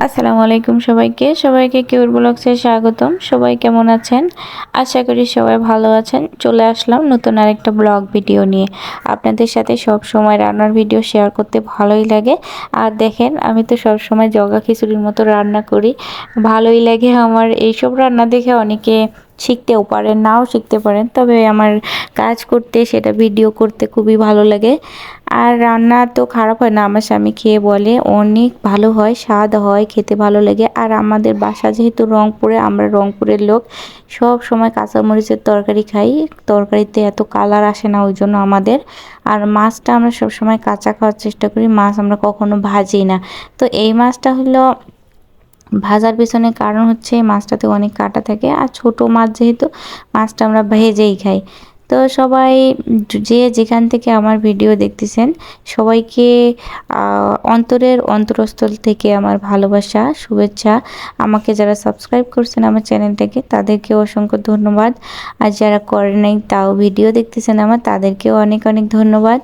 আসসালামু আলাইকুম সবাইকে। সবাইকে কিউর ব্লগসে স্বাগতম। সবাই কেমন আছেন? আশা করি সবাই ভালো আছেন। চলে আসলাম নতুন আরেকটা ব্লগ ভিডিও নিয়ে। আপনাদের সাথে সব সময় রান্নার ভিডিও শেয়ার করতে ভালোই লাগে। আর দেখেন, আমি তো সব সময় জগা খিচুড়ির মতো রান্না করি। ভালোই লাগে আমার। এইসব রান্না দেখে অনেকে শিখতেও পারেন, নাও শিখতে পারেন। তবে আমার কাজ করতে, সেটা ভিডিও করতে খুবই ভালো লাগে। আর রান্না তো খারাপ হয় না, আমার স্বামী খেয়ে বলে, অনেক ভালো হয়, স্বাদ হয়, খেতে ভালো লাগে। আর আমাদের বাসা যেহেতু রংপুরে, আমরা রংপুরের লোক, সব সময় কাঁচামরিচের তরকারি খাই। তরকারিতে এত কালার আসে না ওই জন্য আমাদের। আর মাছটা আমরা সব সময় কাঁচা খাওয়ার চেষ্টা করি, মাছ আমরা কখনো ভাজি না। তো এই মাছটা হলো ভাজার পিছনে কারণ হচ্ছে মাছটাতে অনেক কাটা থাকে আর ছোট মাছ যেহেতু মাছটা আমরা ভেজেই খাই। তো সবাই যে যেখান থেকে আমার ভিডিও দেখতেছেন, সবাইকে অন্তরের অন্তরস্থল থেকে আমার ভালোবাসা, শুভেচ্ছা। আমাকে যারা সাবস্ক্রাইব করছেন আমার চ্যানেলটাকে তাদেরকে অসংখ্য ধন্যবাদ। আর যারা করে নাই, তাও ভিডিও দেখতেছেন আমার, তাদেরকেও অনেক অনেক ধন্যবাদ।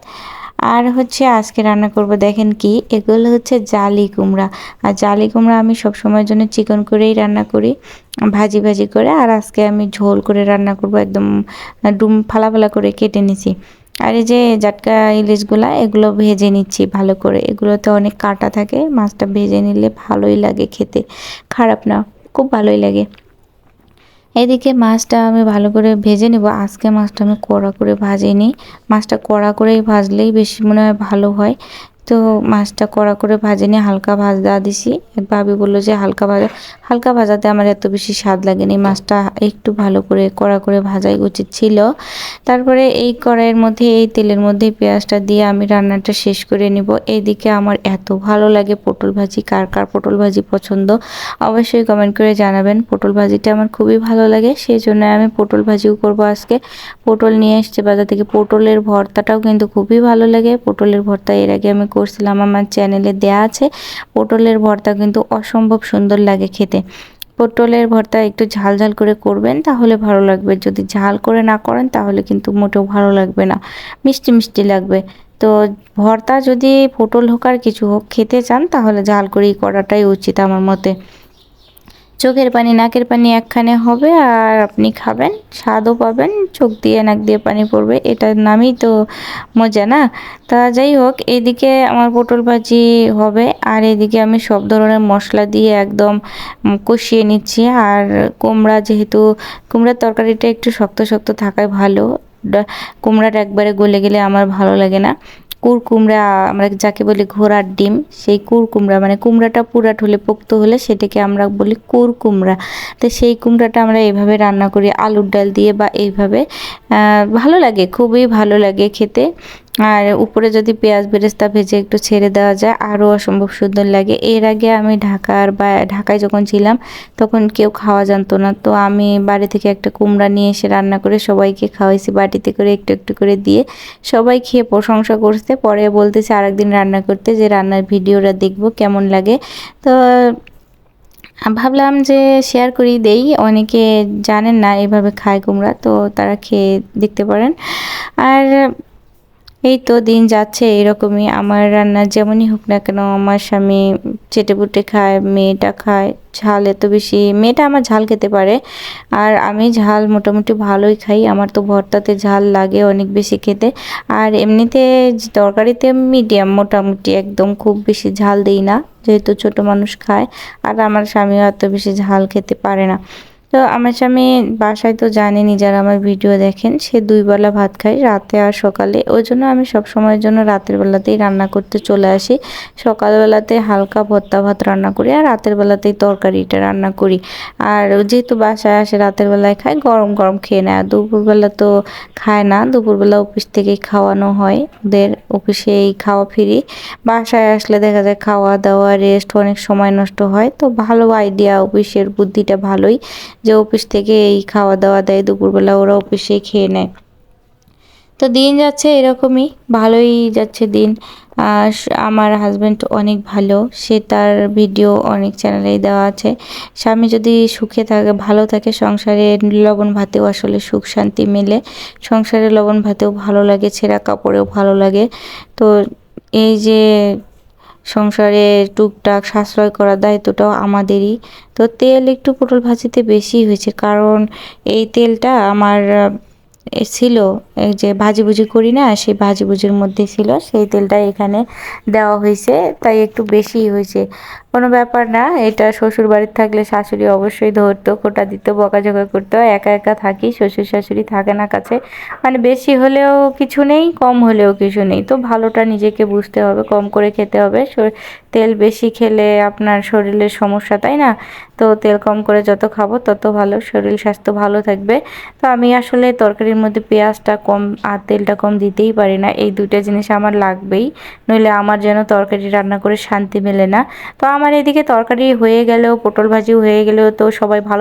আর হচ্ছে আজকে রান্না করব, দেখেন কি? এগুলো হচ্ছে জালি কুমড়া। আর জালি কুমড়া আমি সব সময়ের জন্য চিকন করেই রান্না করি, ভাজি ভাজি করে। আর আজকে আমি ঝোল করে রান্না করব, একদম ডুম ফালা ফালা করে কেটে নিছি। আর এই যে জাটকা ইলিশগুলা, এগুলো ভেজে নিচ্ছি ভালো করে। এগুলোতে অনেক কাটা থাকে, মাছটা ভেজে নিলে ভালোই লাগে খেতে। খারাপ না, খুব ভালোই লাগে। এদিকে মাছটা আমি ভালো করে ভেজে নেব। আজকে মাছটা আমি কড়া করে ভাজিনি। মাছটা কড়া করেই ভাজলেই বেশি মনে হয় ভালো হয়। তো মাছটা কড়া করে ভাজে নিয়ে হালকা ভাজা দিছি। ভাবি বলল যে হালকা ভাজা, হালকা ভাজাতে আমার এত বেশি স্বাদ লাগেনি। মাছটা একটু ভালো করে কড়া করে ভাজাই উচিত ছিল। তারপরে এই কড়াইয়ের মধ্যে, এই তেলের মধ্যে পেঁয়াজটা দিয়ে আমি রান্নাটা শেষ করে নিব। এইদিকে আমার এত ভালো লাগে পটল ভাজি, কার কার পটল ভাজি পছন্দ অবশ্যই কমেন্ট করে জানাবেন। পটল ভাজিটা আমার খুবই ভালো লাগে সেই জন্য আমি পটল ভাজিও করব আজকে। পটল নিয়ে এসছে বাজার থেকে। পটলের ভর্তাটাও কিন্তু খুবই ভালো লাগে। পটলের ভর্তা এর আগে আমি করছিলাম, আমার চ্যানেলে দেয়া আছে। পটলের ভর্তা কিন্তু অসম্ভব সুন্দর লাগে খেতে। পটলের ভর্তা একটু ঝাল ঝাল করে করবেন, তাহলে ভালো লাগবে। যদি ঝাল করে না করেন, তাহলে কিন্তু মোটেও ভালো লাগবে না। মিষ্টি মিষ্টি লাগবে। তো ভর্তা যদি পটল হোক আর কিছু হোক খেতে চান, তাহলে ঝাল করেই করাটাই উচিত আমার মতে। চোখের পানি, নাকের পানি একখানে হবে আর আপনি খাবেন, স্বাদও পাবেন, চোখ দিয়ে, নাক দিয়ে পানি পড়বে এটার নামই তো মজা না? তা যাই হোক, এদিকে আমার পটল ভাজি হবে আর এদিকে আমি সব ধরনের মশলা দিয়ে একদম কষিয়ে নিচ্ছি আর কুমড়া যেহেতু, কুমড়ার তরকারিটা একটু শক্ত শক্ত থাকায় ভালো। কুমড়াটা একবারে গলে গেলে আমার ভালো লাগে না। কুর কুমড়া আমরা যাকে বলি ঘোড়ার ডিম, সেই কুরকুমড়া মানে কুমড়াটা পুরাট হলে, পোক্ত হলে সেটাকে আমরা বলি কুরকুমড়া। তো সেই কুমড়াটা আমরা এভাবে রান্না করি, আলুর ডাল দিয়ে বা এইভাবে। ভালো লাগে, খুবই ভালো লাগে খেতে। আর উপরে যদি পেঁয়াজ বেরেস্তা ভেজে একটু ছেড়ে দেওয়া যায়, আরও অসম্ভব সুন্দর লাগে। এর আগে আমি ঢাকার বা ঢাকায় যখন ছিলাম, তখন কেউ খাওয়া জানতো না। তো আমি বাড়ি থেকে একটা কুমড়া নিয়ে এসে রান্না করে সবাইকে খাওয়াইছি, বাটিতে করে একটু একটু করে দিয়ে। সবাই খেয়ে প্রশংসা করতে পরে বলতেছে আরেকদিন রান্না করতে যে রান্নার ভিডিওটা দেখব, কেমন লাগে। তো ভাবলাম যে শেয়ার করি, দেই। অনেকে জানেন না এভাবে খায় কুমড়া, তো তারা খেয়ে দেখতে পারেন। আর এই তো দিন যাচ্ছে এরকমই। আমার রান্না যেমনই হোক না কেন, আমার স্বামী চেটে পুটে খায়, মেয়েটা খায়, ঝাল এত বেশি। মেয়েটা আমার ঝাল খেতে পারে, আর আমি ঝাল মোটামুটি ভালোই খাই। আমার তো ভর্তাতে ঝাল লাগে অনেক বেশি খেতে। আর এমনিতে তরকারিতে মিডিয়াম মোটামুটি, একদম খুব বেশি ঝাল দিই না, যেহেতু ছোট মানুষ খায়। আর আমার স্বামীও এত বেশি ঝাল খেতে পারে না। তো আমার স্বামী বাসায় তো জানেনি যারা আমার ভিডিও দেখেন, সে দুই বেলা ভাত খায় রাতে আর সকালে। ওই জন্য আমি সব সময়ের জন্য রাতের বেলাতেই রান্না করতে চলে আসি। সকালবেলাতে হালকা ভর্তা ভাত রান্না করি আর রাতের বেলাতেই তরকারিটা রান্না করি। আর যেহেতু বাসায় আসে রাতের বেলায় খায়, গরম গরম খেয়ে নেয়। দুপুরবেলা তো খায় না, দুপুরবেলা অফিস থেকেই খাওয়ানো হয়। ওদের অফিসেই খাওয়া ফিরি। বাসায় আসলে দেখা যায় খাওয়া দাওয়া রেস্ট অনেক সময় নষ্ট হয়। তো ভালো আইডিয়া অফিসের বুদ্ধিটা ভালোই। যে অফিস থেকে এই খাওয়া দাওয়া দেয়, দুপুরবেলা ওরা অফিসে খেয়ে নেয়। তো দিন যাচ্ছে এরকমই, ভালোই যাচ্ছে দিন। আমার হাজব্যান্ড অনেক ভালো, সে তার ভিডিও অনেক চ্যানেলেই দেওয়া আছে। স্বামী যদি সুখে থাকে, ভালো থাকে, সংসারে লবণ ভাতেও আসলে সুখ শান্তি মেলে। সংসারে লবণ ভাতেও ভালো লাগে, ছেঁড়া কাপড়েও ভালো লাগে। তো এই যে সংসারে টুকটাক সাশ্রয় করার দায়িত্বটাও আমাদেরই। তো তেল একটু পটল ভাজিতে বেশি হয়েছে, কারণ এই তেলটা আমার ছিল যে ভাজিভুজি করি না, সেই ভাজি ভাজিভুজির মধ্যে ছিল, সেই তেলটা এখানে দেওয়া হয়েছে, তাই একটু বেশি হয়েছে। কোনো ব্যাপার না, এটা শ্বশুর বাড়ির থাকলে শাশুড়ি অবশ্যই ধরতো কোটা দিত, বকাঝকা করতো, একা একা থাকি, শ্বশুর শাশুড়ি থাকে না কাছে। মানে বেশি হলেও কিছু নেই, কম হলেও কিছু নেই। তো ভালোটা নিজেকে বুঝতে হবে, কম করে খেতে হবে। তেল বেশি খেলে আপনার শরীরের সমস্যা, তাই না? তো তেল কম করে যত খাব তত ভালো, শরীর স্বাস্থ্য ভালো থাকবে। তো আমি আসলে তরকারির মধ্যে পেঁয়াজটা কম আর তেলটা কম দিতেই পারি না। এই দুইটা জিনিস আমার লাগবেই, নইলে আমার যেন তরকারি রান্না করে শান্তি মেলে না। তো আমার এদিকে তরকারি হয়ে গেলেও পটল ভাজি হয়ে গেলেও তো সবাই ভালো